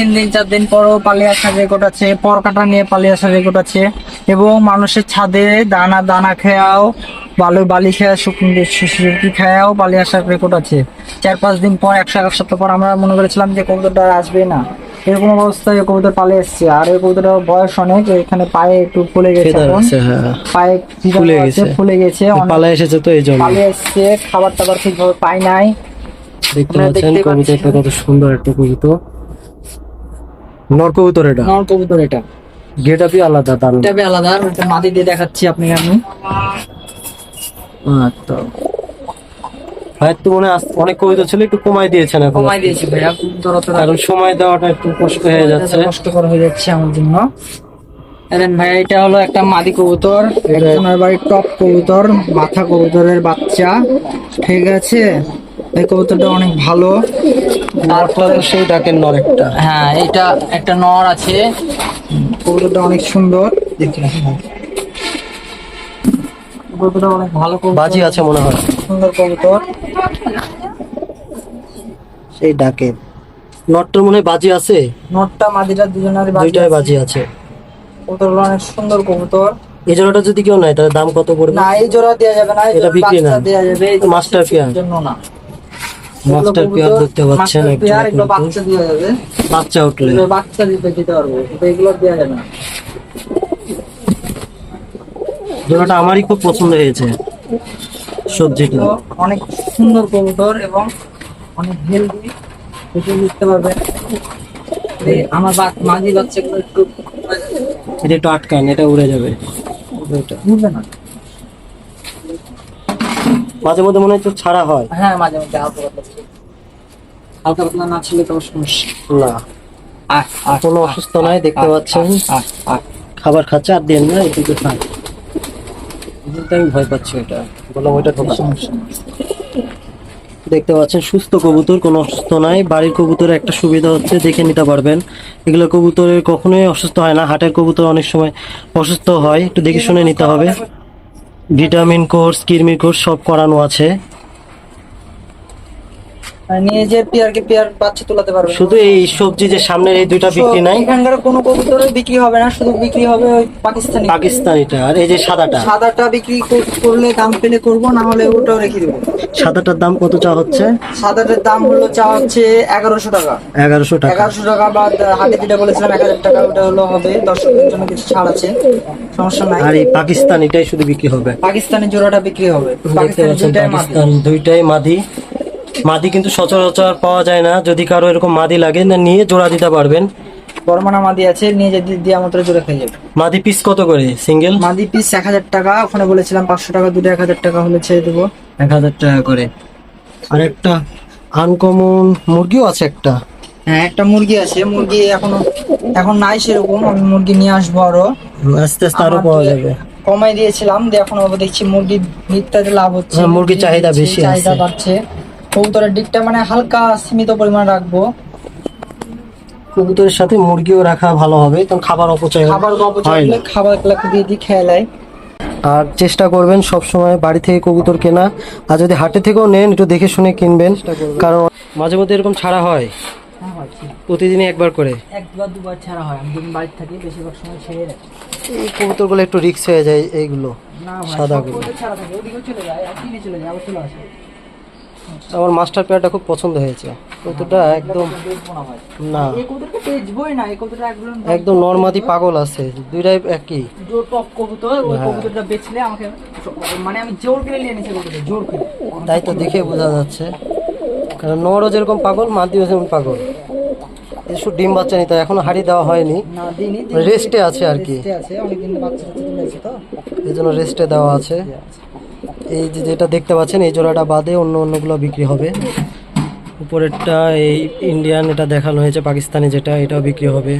তিন দিন চার দিন পরও পালিয়ে আসার রেকর্ড আছে পর কাটা নিয়ে পালিয়ে আসার রেকর্ড আছে। এবং মানুষের ছাদে দানা দানা খেয়াও বালু বালি খেয়া শুকি খেয়াও পালিয়ে আসার রেকর্ড আছে। চার পাঁচ দিন পর একশো এক সপ্তাহ পর আমরা মনে করেছিলাম যে কবুতরটা আর আসবে না। এরকম অবস্থায় এই কবুতর পালিয়ে এসছে। আর এই কবুতরটার বয়স অনেক এখানে পায়ে একটু ফুলে গেছে হ্যাঁ। পায়ে ফুলে গেছে। ফুলে গেছে। অনেক পালা এসেছে তো এই জন্য। পালিয়ে এসছে খাবার টাবার ঠিকভাবে পায় নাই। দেখতে পাচ্ছেন। কবুতরটা কত সুন্দর একটা কবুতর নর কবুতর এটা? নর কবুতর এটা। গেট আপই আলাদা তার বে আলাদা ওটা মাটি দিয়ে দেখাচ্ছি আপনি আমি। আচ্ছা। ভাই তো মনে অনেক কবিতা ছিল একটু কমাই দিয়েছেন এখন কমাই দিয়েছি ভাইয়া কারণ সময় দেওয়াটা একটু কষ্ট হয়ে যাচ্ছে। কষ্টকর হয়ে যাচ্ছে আমার জন্য। এলেন ভাইয়া এটা হলো একটা মাদি কবুতর একজনের বাড়ির টপ কবুতর মাথা কবুতরের বাচ্চা। ঠিক আছে? এই কবুতরটা অনেক ভালো। তারপরে সেই ডাকের নর একটা। হ্যাঁ এটা একটা নর আছে। কবুতরটা অনেক সুন্দর। দেখতে কবুতরটা অনেক ভালো বাজি আছে মনে হয়। সুন্দর কবুতর। সেই নটটার মনে বাজি আছে? নটটা মাদিটা দুজনের দুইটাই বাজি আছে। কবুতরগুলো অনেক সুন্দর কবুতর। এই জোড়াটা যদি কেউ নেয় তাহলে দাম কত পড়বে? না এই জোড়া দেওয়া যাবে না এটা বিক্রি না। দেওয়া যাবে মাস্টার পেয়ার। জন্য না। মাস্টার পেয়ার এগুলো কবুতর। বাচ্চা দেওয়া যাবে। বাচ্চা উঠলে। বাচ্চা দিতে দিতে পারব এগুলো দেওয়া যাবে না। জোড়াটা আমারই খুব পছন্দ হয়েছে সবজিটা। অনেক সুন্দর কবুতর এবং অনেক হেলদি দেখে বুঝতে পারবেন আমার মাঝি বাচ্চাগুলো একটু এটা একটু আটকান এটা উড়ে যাবে। বুঝবে না। মাঝে মধ্যে মনে হচ্ছে ছাড়া হয়। হ্যাঁ মাঝে মধ্যে হালকা পাতলা না ছিল তো সমস্যা। না। কোনো অসুস্থ নাই দেখতে পাচ্ছেন। খাবার খাচ্ছে আর দেন না এটুকু খান। আমি ভয় পাচ্ছি এটা বললাম ওইটা ঢোকা সমস্যা দেখতে পাচ্ছেন সুস্থ কবুতর কোনো অসুস্থ নাই। বাড়ির কবুতরের একটা সুবিধা হচ্ছে দেখে নিতে পারবেন। এগুলো কবুতরের কখনোই অসুস্থ হয় না। হাটের কবুতর অনেক সময় অসুস্থ হয়। একটু দেখে শুনে নিতে হবে। ভিটামিন কোর্স কৃমি কোর্স সব করানো আছে। পেয়ারকে পেয়ার বাচ্চা তোলাতে পারবে শুধু এই সবজি যে সামনের এই দুইটা বিক্রি নাই? এখানকার কোনো কবুতর বিক্রি হবে না শুধু বিক্রি হবে ওই পাকিস্তানি। পাকিস্তানিটা আর এই যে সাদাটা? সাদাটা বিক্রি করলে দাম পেলে করব না হলে ওটাও রেখে দেবো। সাদাটার দাম কত চা হচ্ছে? সাদাটার দাম হলো চা হচ্ছে এগারোশো টাকা। এগারোশো টাকা। এগারোশো টাকা বা হাতে যেটা বলেছিলাম এক হাজার টাকা ওটা হলো হবে দর্শকদের জন্য কিছু ছাড় আছে সমস্যা নাই। আর এই পাকিস্তানিটাই শুধু বিক্রি হবে। পাকিস্তানি জোড়াটা বিক্রি হবে। পাকিস্তানি দুইটাই মাদি। মাদি কিন্তু সচরাচর পাওয়া যায় না। যদি কারও এরকম মাদি লাগে না নিয়ে জোড়া দিতে পারবেন। বর্মানা মাদি আছে নিয়ে যদি দিয়া মাত্র জোড়া খেয়ে যাবে। মাদি পিস কত করে? সিঙ্গেল মাদি পিস এক হাজার টাকা ওখানে বলেছিলাম পাঁচশো টাকা দুটো এক হাজার টাকা হলে ছেড়ে দেবো। এক হাজার টাকা করে। আর একটা আনকমন মুরগিও আছে একটা। হ্যাঁ একটা মুরগি আছে। মুরগি এখনও এখন নাই সেরকম আমি মুরগি নিয়ে আসব আরও। আস্তে আস্তে আরও পাওয়া যাবে। কমাই দিয়েছিলাম দিয়ে এখন দেখছি মুরগি নিত্যাতে লাভ হচ্ছে মুরগি চাহিদা বেশি আছে। চাহিদা বাড়ছে। কবুতরের দিকটা মানে হালকা সীমিত পরিমাণ রাখব। কবুতরের সাথে মুরগিও রাখা ভালো হবে কারণ খাবার অপচয় খাবার অপচয় হয় না। খাবার গুলাকে দিয়ে দিয়ে খেয়ালাই আর চেষ্টা করবেন সব সময় বাড়ি থেকে কবুতর কেনা। আর যদি হাটে থেকেও নেন একটু দেখে শুনে কিনবেন। কারণ মাঝে মধ্যে এরকম ছাড়া হয়। প্রতিদিনই একবার করে। একবার দুবার ছাড়া হয়। আমি যখন বাড়িতে থাকি বেশিরভাগ সময় ছেড়ে রাখি এই কবুতরগুলো একটু রিক্স হয়ে যায় এইগুলো না সাদাগুলো। ছাড়া থাকে। ওদিকেও চলে যায় আর চলে যায় আবার চলে আসে। আমার মাস্টার পেয়ারটা খুব পছন্দ হয়েছে। কবুতরটা একদম না। একদম একদম নর্মাদি পাগল আছে দুইটাই একই। টপ কবুতর ওই হ্যাঁ। কবুতরটা বেচলে আমাকে মানে আমি জোর করে নিয়ে জোর করে। তাই তো দেখে বোঝা যাচ্ছে। কারণ নরও যেরকম পাগল মাদিও যেরকম পাগল। এই ডিম বাচ্চা নিতে এখনও হাড়ি দেওয়া হয়নি। না দিনই রেস্টে আছে আর কি। রেস্টে আছে অনেকদিন বাচ্চা টাচ্চা তুলেছে তো। এই জন্য রেস্টে দেওয়া আছে। এই যে যেটা দেখতে পাচ্ছেন, এই জোড়াটা বাদে অন্য অন্যগুলো বিক্রি হবে। উপরেরটা এই ইন্ডিয়ান এটা দেখানো হয়েছে, পাকিস্তানি যেটা, এটাও বিক্রি হবে।